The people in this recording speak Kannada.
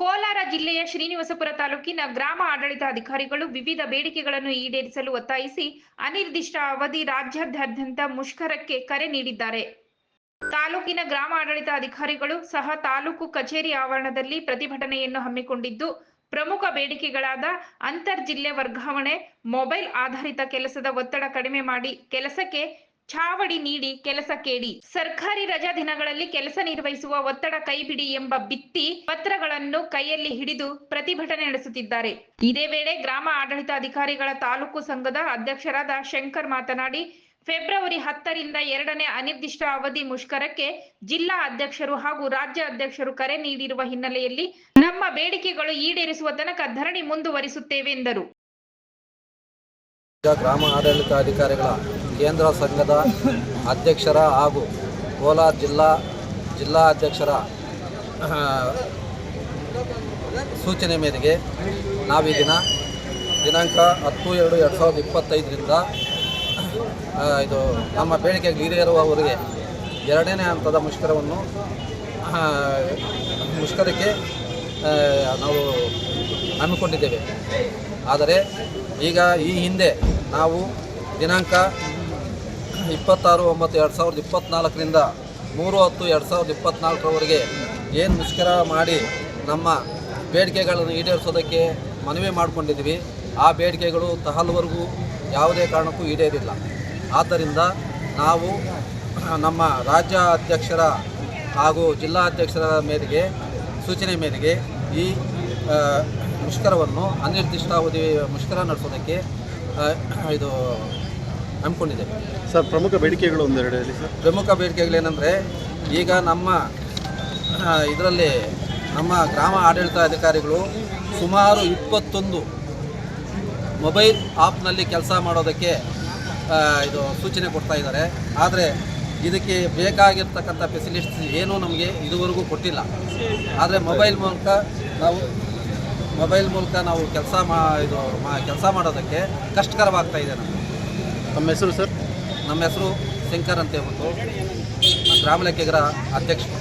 ಕೋಲಾರ ಜಿಲ್ಲೆಯ ಶ್ರೀನಿವಾಸಪುರ ತಾಲೂಕಿನ ಗ್ರಾಮ ಆಡಳಿತಾಧಿಕಾರಿಗಳು ವಿವಿಧ ಬೇಡಿಕೆಗಳನ್ನು ಈಡೇರಿಸಲು ಒತ್ತಾಯಿಸಿ ಅನಿರ್ದಿಷ್ಟ ಅವಧಿ ರಾಜ್ಯಾದ್ಯಂತ ಮುಷ್ಕರಕ್ಕೆ ಕರೆ ನೀಡಿದ್ದಾರೆ. ತಾಲೂಕಿನ ಗ್ರಾಮ ಆಡಳಿತ ಅಧಿಕಾರಿಗಳು ಸಹ ತಾಲೂಕು ಕಚೇರಿ ಆವರಣದಲ್ಲಿ ಪ್ರತಿಭಟನೆಯನ್ನು ಹಮ್ಮಿಕೊಂಡಿದ್ದು, ಪ್ರಮುಖ ಬೇಡಿಕೆಗಳಾದ ಅಂತರ್ ಜಿಲ್ಲೆ ವರ್ಗಾವಣೆ, ಮೊಬೈಲ್ ಆಧಾರಿತ ಕೆಲಸದ ಒತ್ತಡ ಕಡಿಮೆ ಮಾಡಿ ಕೆಲಸಕ್ಕೆ ಛಾವಡಿ ನೀಡಿ ಕೆಲಸ ಕೇಳಿ. ಸರ್ಕಾರಿ ರಜಾ ದಿನಗಳಲ್ಲಿ ಕೆಲಸ ನಿರ್ವಹಿಸುವ ಒತ್ತಡ ಕೈಬಿಡಿ ಎಂಬ ಬಿತ್ತಿ ಪತ್ರಗಳನ್ನು ಕೈಯಲ್ಲಿ ಹಿಡಿದು ಪ್ರತಿಭಟನೆ ನಡೆಸುತ್ತಿದ್ದಾರೆ. ಇದೇ ವೇಳೆ ಗ್ರಾಮ ಆಡಳಿತಾಧಿಕಾರಿಗಳ ತಾಲೂಕು ಸಂಘದ ಅಧ್ಯಕ್ಷರಾದ ಶಂಕರ್ ಮಾತನಾಡಿ, ಫೆಬ್ರವರಿ ಹತ್ತರಿಂದ ಎರಡನೇ ಅನಿರ್ದಿಷ್ಟ ಅವಧಿ ಮುಷ್ಕರಕ್ಕೆ ಜಿಲ್ಲಾ ಅಧ್ಯಕ್ಷರು ಹಾಗೂ ರಾಜ್ಯ ಅಧ್ಯಕ್ಷರು ಕರೆ ನೀಡಿರುವ ಹಿನ್ನೆಲೆಯಲ್ಲಿ ನಮ್ಮ ಬೇಡಿಕೆಗಳು ಈಡೇರಿಸುವ ತನಕ ಧರಣಿ ಮುಂದುವರಿಸುತ್ತೇವೆ ಎಂದರು. ಗ್ರಾಮ ಆಡಳಿತ ಅಧಿಕಾರಿಗಳ ಕೇಂದ್ರ ಸಂಘದ ಅಧ್ಯಕ್ಷರ ಹಾಗೂ ಕೋಲಾರ ಜಿಲ್ಲಾ ಜಿಲ್ಲಾ ಅಧ್ಯಕ್ಷರ ಸೂಚನೆ ಮೇರೆಗೆ ನಾವೀ ದಿನ ದಿನಾಂಕ ಹತ್ತು ಎರಡು ಎರಡು ಸಾವಿರದ ಇಪ್ಪತ್ತೈದರಿಂದ ಇದು ನಮ್ಮ ಬೇಡಿಕೆಗೆ ಈಡೇರುವವರೆಗೆ ಎರಡನೇ ಹಂತದ ಮುಷ್ಕರವನ್ನು ಮುಷ್ಕರಕ್ಕೆ ನಾವು ಹಮ್ಮಿಕೊಂಡಿದ್ದೇವೆ. ಆದರೆ ಈಗ ಈ ಹಿಂದೆ ನಾವು ದಿನಾಂಕ ಇಪ್ಪತ್ತಾರು, ಒಂಬತ್ತು, ಎರಡು ಸಾವಿರದ ಇಪ್ಪತ್ತ್ನಾಲ್ಕರಿಂದ ಮೂರು ಹತ್ತು, ಎರಡು ಸಾವಿರದ ಇಪ್ಪತ್ತ್ನಾಲ್ಕರವರೆಗೆ ಏನು ಮುಷ್ಕರ ಮಾಡಿ ನಮ್ಮ ಬೇಡಿಕೆಗಳನ್ನು ಈಡೇರಿಸೋದಕ್ಕೆ ಮನವಿ ಮಾಡಿಕೊಂಡಿದ್ವಿ ಆ ಬೇಡಿಕೆಗಳು ತಹಲ್ವರೆಗೂ ಯಾವುದೇ ಕಾರಣಕ್ಕೂ ಈಡೇರಿಲ್ಲ. ಆದ್ದರಿಂದ ನಾವು ನಮ್ಮ ರಾಜ್ಯ ಅಧ್ಯಕ್ಷರ ಹಾಗೂ ಜಿಲ್ಲಾ ಅಧ್ಯಕ್ಷರ ಮೇರೆಗೆ ಸೂಚನೆ ಮೇರೆಗೆ ಈ ಮುಷ್ಕರವನ್ನು ಅನಿರ್ದಿಷ್ಟಾವಧಿ ಮುಷ್ಕರ ನಡೆಸೋದಕ್ಕೆ ಇದು ಹಮ್ಮಿಕೊಂಡಿದ್ದೇವೆ ಸರ್ ಪ್ರಮುಖ ಬೇಡಿಕೆಗಳು ಒಂದೆರಡು ಹೇಳಿ ಸರ್? ಪ್ರಮುಖ ಬೇಡಿಕೆಗಳೇನೆಂದರೆ ಈಗ ನಮ್ಮ ಇದರಲ್ಲಿ ನಮ್ಮ ಗ್ರಾಮ ಆಡಳಿತ ಅಧಿಕಾರಿಗಳು ಸುಮಾರು ಇಪ್ಪತ್ತೊಂದು ಮೊಬೈಲ್ ಆ್ಯಪ್ನಲ್ಲಿ ಕೆಲಸ ಮಾಡೋದಕ್ಕೆ ಇದು ಸೂಚನೆ ಕೊಡ್ತಾ ಇದ್ದಾರೆ. ಆದರೆ ಇದಕ್ಕೆ ಬೇಕಾಗಿರ್ತಕ್ಕಂಥ ಫೆಸಿಲಿಟೀಸ್ ಏನೂ ನಮಗೆ ಇದುವರೆಗೂ ಕೊಟ್ಟಿಲ್ಲ. ಆದರೆ ಮೊಬೈಲ್ ಮೂಲಕ ನಾವು ಮೊಬೈಲ್ ಮೂಲಕ ನಾವು ಕೆಲಸ ಮಾ ಇದು ಮಾ ಕೆಲಸ ಮಾಡೋದಕ್ಕೆ ಕಷ್ಟಕರವಾಗ್ತಾ ಇದೆ ನಮಗೆ. ನಮ್ಮ ಹೆಸರು ಸರ್? ನಮ್ಮ ಹೆಸರು ಶಂಕರ್ ಅಂತ ಹೇಳ್ಬಿಟ್ಟು ಗ್ರಾಮ ಲೆಕ್ಕಿಗರ ಅಧ್ಯಕ್ಷರು.